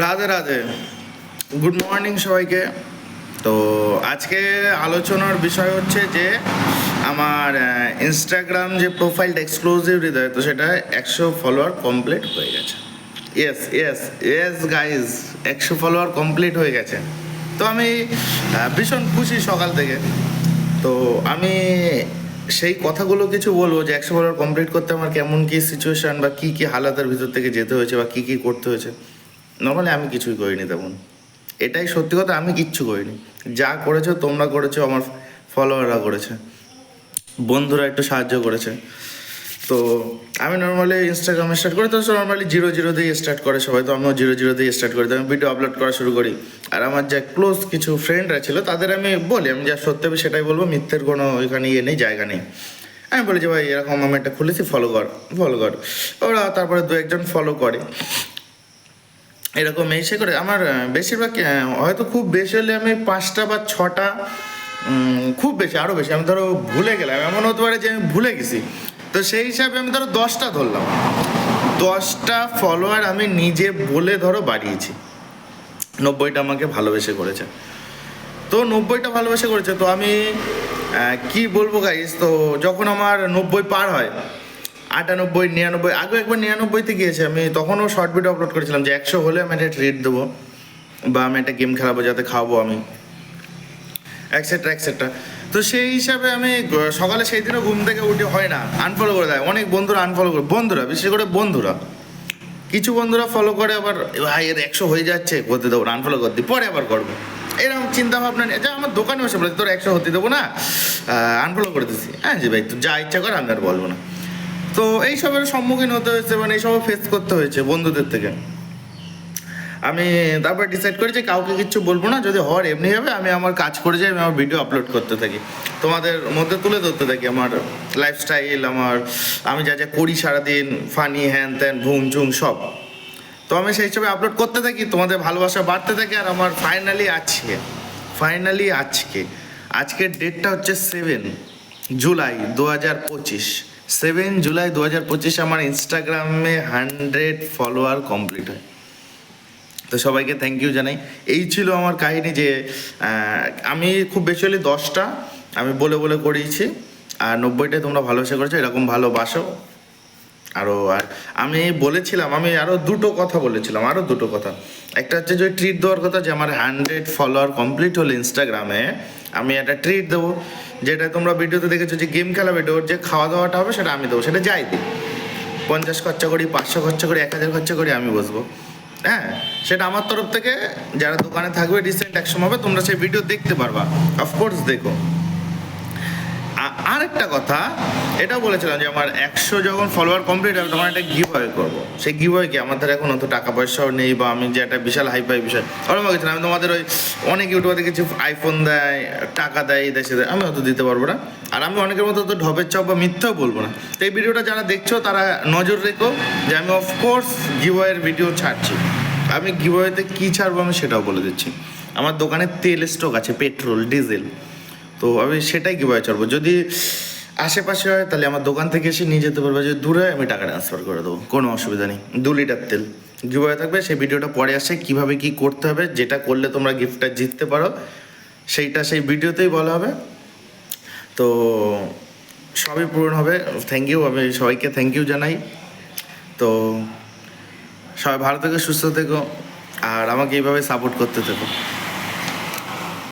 Radhe Radhe. Good morning সবাইকে। তো আজকে আলোচনার বিষয় হচ্ছে যে, আমার ইনস্টাগ্রাম যে প্রোফাইলটা এক্সক্লুসিভ হৃদয়, তো সেটা একশো ফলোয়ার কমপ্লিট হয়ে গেছে। ইয়েস ইয়েস ইয়েস গাইজ একশো ফলোয়ার কমপ্লিট হয়ে গেছে। তো আমি ভীষণ খুশি সকাল থেকে। তো আমি সেই কথাগুলো কিছু বলব যে, একশো ফলোয়ার কমপ্লিট করতে আমার কেমন কী সিচুয়েশন বা কি কি হালাতের ভিতর থেকে যেতে হয়েছে বা কি কি করতে হয়েছে। নর্মালি আমি কিছুই করিনি তেমন। এটাই সত্যি কথা, আমি কিচ্ছু করিনি। যা করেছ, তোমরা করেছ, আমার ফলোয়াররা করেছে। বন্ধুরা একটু সাহায্য করেছে। তো আমি নর্মালি ইনস্টাগ্রামে স্টার্ট করি, তো নর্মালি জিরো জিরো দিয়ে স্টার্ট করে সবাই। তো আমিও জিরো জিরো দিয়ে স্টার্ট করি। তো আমি ভিডিও আপলোড করা শুরু করি। আর আমার যে ক্লোজ কিছু ফ্রেন্ডরা ছিল, তাদের আমি বলি, আমি যা সত্যি হবে সেটাই বলব, মিথ্যের কোনো ওইখানে ইয়ে নেই, জায়গা নেই। আমি বলি যে, ভাই, এরকম আমি একটা খুলেছি ফলো কর ফলো কর। ওরা তারপরে দু একজন ফলো করে। এরকম এসে করে আমার বেশিরভাগ হয়তো খুব বেশি হলে আমি পাঁচটা বা ছটা খুব বেশি আরও বেশি, আমি ধরো ভুলে গেলাম, এমন হতে পারে যে আমি ভুলে গেছি। তো সেই হিসাবে আমি ধরো দশটা ধরলাম। দশটা ফলোয়ার আমি নিজে বলে ধরো বাড়িয়েছি। নব্বইটা আমাকে ভালোবেসে করেছে। তো নব্বইটা ভালোবেসে করেছে, তো আমি কি বলব গাইস তো যখন আমার নব্বই পার হয় আটানব্বই, নিরানব্বই আগে একবার নিরানব্বইতে গিয়েছে। আমি তখনও শর্ট ভিডিও আপলোড করেছিলাম যে একশো হলে আমি একটা ট্রিট দেবো বা আমি একটা গেম খেলাবো, যাতে খাওয়াবো আমি। এক্সেট্রা এক্সেট্রা তো সেই হিসাবে আমি সকালে সেই দিনও ঘুম থেকে উঠে হয় না আনফলো করে দেয়। অনেক বন্ধুরা আনফলো করে, বন্ধুরা, বিশেষ করে বন্ধুরা। কিছু বন্ধুরা ফলো করে আবার ভাই, এর একশো হয়ে যাচ্ছে, করতে দেবো আনফলো করে দিই, পরে আবার করব। এরকম চিন্তা ভাবনা নিয়ে, যা আমার দোকানে বসে বলে, তোর একশো হতে দেবো না আনফলো করে দিচ্ছি হ্যাঁ জি ভাই, তুই যা ইচ্ছা কর, আমি আর বলব না। তো এইসবের সম্মুখীন হতে হয়েছে মানে এইসব ফেস করতে হয়েছে বন্ধুদের থেকে। আমি তারপর ডিসাইড করি যে কাউকে কিচ্ছু বলব না, যদি হওয়ার এমনি হবে, আমি আমার কাজ করে যাই, আমি আমার ভিডিও আপলোড করতে থাকি। তোমাদের মধ্যে তুলে ধরতে থাকি আমার লাইফস্টাইল আমার আমি যা যা করি সারাদিন ফানি হ্যান ত্যান, ঘুম ঝুম, সব। তো আমি সেই হিসাবে আপলোড করতে থাকি, তোমাদের ভালোবাসা বাড়তে থাকে, আর আমার ফাইনালি আজকে ফাইনালি আজকে, আজকের ডেটটা হচ্ছে সেভেন জুলাই দু হাজার পঁচিশ। সেভেন জুলাই দু হাজার পঁচিশে আমার ইনস্টাগ্রামে হান্ড্রেড ফলোয়ার কমপ্লিট হয়। তো সবাইকে থ্যাংক ইউ জানাই। এই ছিল আমার কাহিনী যে আমি খুব বেশি হলে দশটা আমি বলে বলে করিয়েছি। আর নব্বইটাই তোমরা ভালোবাসা করেছ, এরকম ভালোবাসো আরও আর আমি বলেছিলাম, আমি আরও দুটো কথা বলেছিলাম আরও দুটো কথা। একটা হচ্ছে যে ট্রিট দেওয়ার কথা যে আমার হান্ড্রেড ফলোয়ার কমপ্লিট হলো ইনস্টাগ্রামে, আমি একটা ট্রিট দেবো। যেটা তোমরা ভিডিওতে দেখেছ যে গেম খেলা ভিডিও যে খাওয়া দাওয়াটা হবে সেটা আমি দেবো, সেটা যাই দিই পঞ্চাশ খরচা করি, পাঁচশো খরচা করি, এক হাজার খরচা করি, আমি বসবো। হ্যাঁ সেটা আমার তরফ থেকে, যারা দোকানে থাকবে রিসেন্ট এক সময় হবে, তোমরা সেই ভিডিও দেখতে পারবা। অফকোর্স দেখো। আ- আর একটা কথা, এটাও বলেছিলাম যে আমার একশো যখন ফলোয়ার কমপ্লিট হবে, তখন একটা গিভ আওয়ে করব। সেই গিভ কি? আমাদের এখন অত টাকা পয়সাও নেই বা আমি যে একটা বিশাল হাই ফাই বিষয় কিছু না, আমি তোমাদের ওই অনেক ইউটিউবার কিছু আইফোন দেয়, টাকা দেয়, এই দেয় আমি অত দিতে পারব না। আর আমি অনেকের মতো তো ঢপের চপ বা মিথ্যাও বলব না। তো এই ভিডিওটা যারা দেখছ, তারা নজর রেখো যে আমি অফকোর্স গিভওয়ের ভিডিও ছাড়ছি। আমি গিভওয়েতে কী ছাড়বো আমি সেটাও বলে দিচ্ছি। আমার দোকানে তেল স্টক আছে পেট্রোল ডিজেল তো আমি সেটাই কীভাবে চলবো যদি আশেপাশে হয়, তাহলে আমার দোকান থেকে এসে নিয়ে যেতে পারবে। যদি দূরে আমি টাকা ট্রান্সফার করে দেবো। কোনো অসুবিধা নেই। দু লিটার তেল। কীভাবে থাকবে, সেই ভিডিওটা পরে আসে, কীভাবে কী করতে হবে, যেটা করলে তোমরা গিফটটা জিততে পারো, সেইটা সেই ভিডিওতেই বলা হবে। তো সবই পূরণ হবে। থ্যাংক ইউ আমি সবাইকে থ্যাংক ইউ জানাই। তো সবাই ভালো থেকো, সুস্থ থেকো, আর আমাকে এইভাবে সাপোর্ট করতে থেকো।